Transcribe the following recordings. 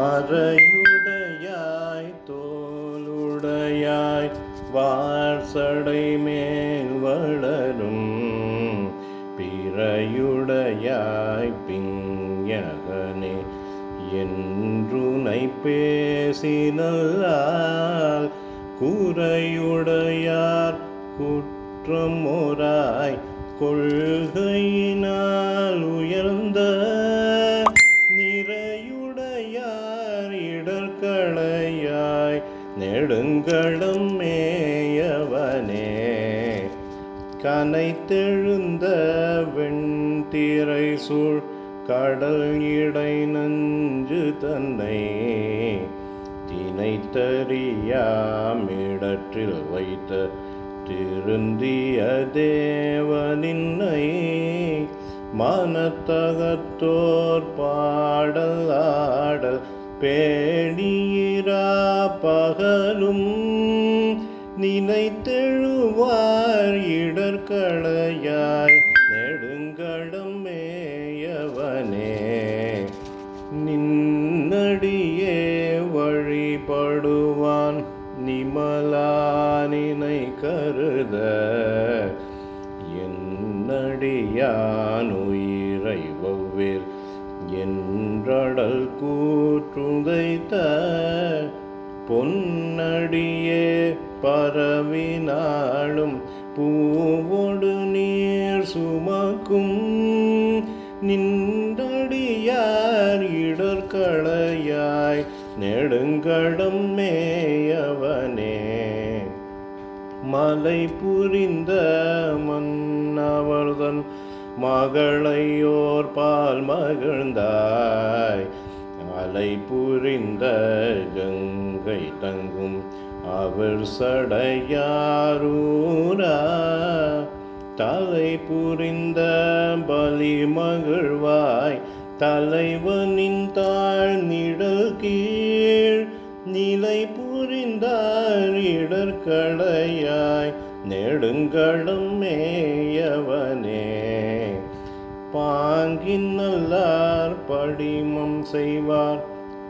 மறையுடையாய் தோளுடையாய் வாசடை மேல் வளரும். பிறையுடையாய் பிஞகனே என்றுனை பேசினல்லால் குறையுடையார் குற்றமோராய் கொள்கையினால் உயர்ந்த நெடுங்களும் மேயவனே. கனைத்தெழுந்த வெண்திரை சூழ் கடல் இடை நஞ்சு தன்னை. தினைத்தறியாமிடற்றில் வைத்த திருந்திய தேவனின்னை மனத்தகத்தோர் பாடல் ஆடல் பேணியிரா பகலும். நினைத்தெழுவார் இடர்களையாய் நெடுங்கடம் மேயவனே. நின்னடியே வழிபடுவான் நிமலா நினை கருத. என்னடியான் உயிரை வவ்வேல் என்றடல் கூற்றுதைத்த பொன்னடியே பரவினாலும் பூவோடு நீர் சுமக்கும் நின்றடியார் இடர்களையாய் நெடுங்கடம் மேயவனே. மலை புரிந்த மன்னவர்தன் மகளையோர் பால் மகிழ்ந்தாய். அலை புரிந்த கங்கை தங்கும் அவர் சடையாரூரா. தலை புரிந்த பலி மகிழ்வாய். தலைவனின் தாழ் நிழல் கீழ் நிலை புரிந்தார் இடர்களையாய் நெடுங்கடம் மேயவனே. பாங்கின் நல்லார் படிமம் செய்வார்.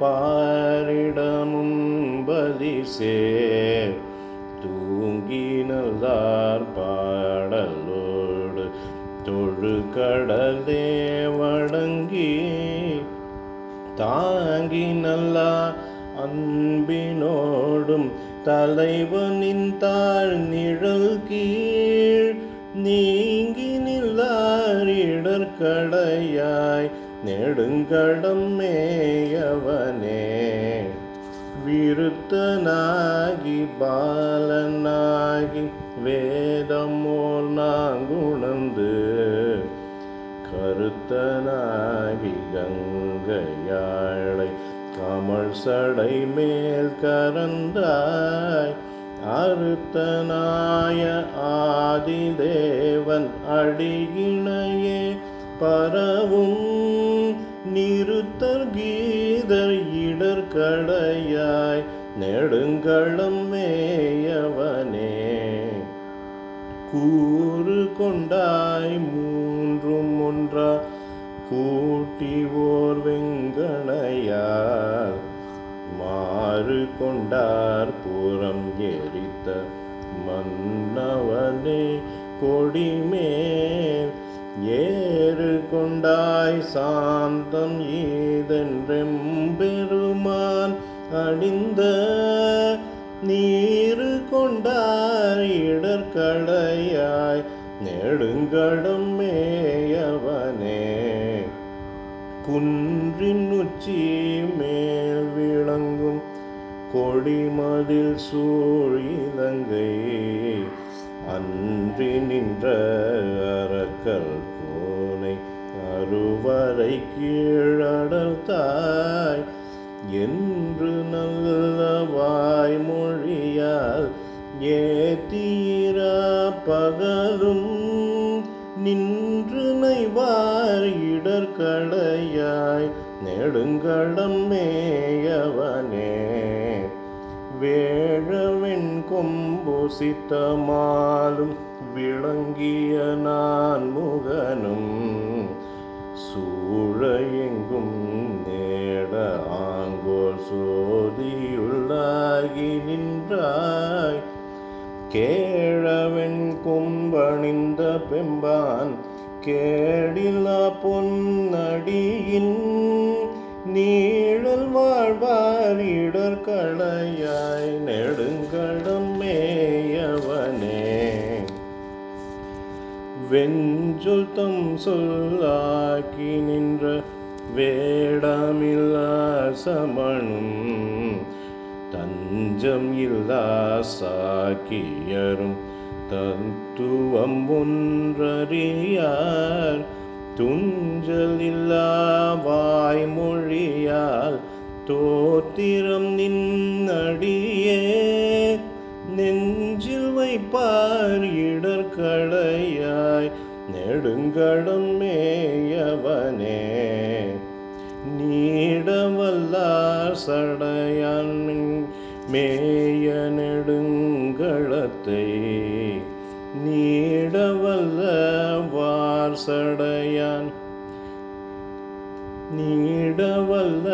பாரிடமும் பலி சேர் தூங்கி நல்லார் பாடலோடு தொழு கடலே வணங்கி தாங்கி நல்லா அன்பினோடும் தலைவனின் தாழ் நிழல் கீழ் நீங்கி நில்லார் இடர்களையாய் நெடுங்கடம் மேயவனே. விருத்தனாகி பாலனாகி வேதமோர் நாங்குணந்து கருத்தனாகி கங்கையாழை கமல் சடை மேல் கரந்தாய் அறுத்தனாய ஆதிதேவன் அடியினையே பரவும் நிறுத்தர் கீதர் இடர்களையாய் நெடுங்களம் மேயவனே. கூறு கொண்டாய் மூன்றும் ஒன்றா கூட்டி ஓர் வெங்கணையார் மாறு கொண்டார். புறம் எரித்த மன்னவனே கொடிமேல் ஏறு கொண்டாய். சாந்தம் ஈதென்றெம்பெருமான் அடிந்த நீரு கொண்டார். இடர்கடையாய் நெடுங்கடம் மேயவனே குன்றின் உச்சி மேல் விளங்கும் கொடிமதில் சூழ் இலங்கை அன்றி நின்ற அரக்கல் கோனை அருவரை கீழடர்த்தாய் என்று நல்ல வாய்மொழியால் ஏத்தீரா பகலும் கடையாய் நெடுங்கடம் மேயவனே. வேழவின் கொம்பு சித்தமாலும் விளங்கிய நான் முகனும் சூழ எங்கும் நேட ஆங்கோர் சோதியுள்ளாகி நின்றாய். கேழவன் கும்பணிந்த பெம்பான் கேடிலா பொன்னடியின் நீழல் வாழ்வார் இடர்களையாய் நெடுங்கடம் மேயவனே. வெஞ்சொல் தம் சொல்லாக்கி நின்ற வேடமில்லா சமணும். தஞ்சம் இல்லா சாக்கியரும் தத்துவம் ஒன்றறியார். துஞ்சல் இல்லா வாய்மொழியால் தோத்திரம் நின்னடியே. நெஞ்சில் வைப்பார் இடர்களையாய் நெடுங்கடம் மேயவனே. நீடவல்லார் சடையான் மேய நெடுங்களத்தை வார் சடையான். நீடவல்ல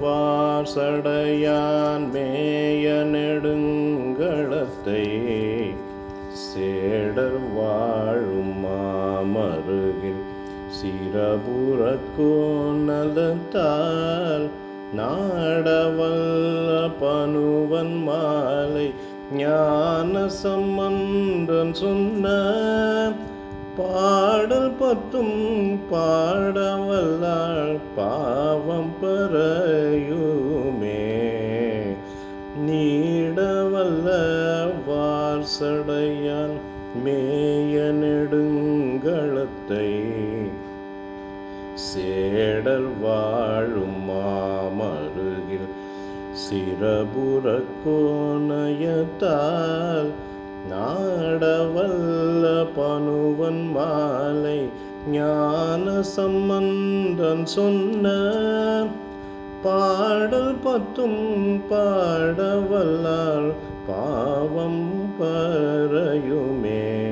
வார் சடையான். மேய நெடுங்களத்தை சேடர் வாழும் மாமருகில் சிரபுரக்கோணலத்தால் நாடவல்ல பனுவன் மாலை ஞான சம்பந்தன் சொன்ன பாடல் பத்தும் பாடவல்லாள் பாவம் பறையுமே. நீடவல்ல வார்சடையான் மேய நெடுங்களத்தை சேடல் வாழும் மாமருகில் சிரபுர கோணயத்தால் நாடவல்ல பனுவன் மாலை ஞான சம்பந்தன் சொன்ன பாடல் பத்தும் பாடவல்லால் பாவம் பறையுமே.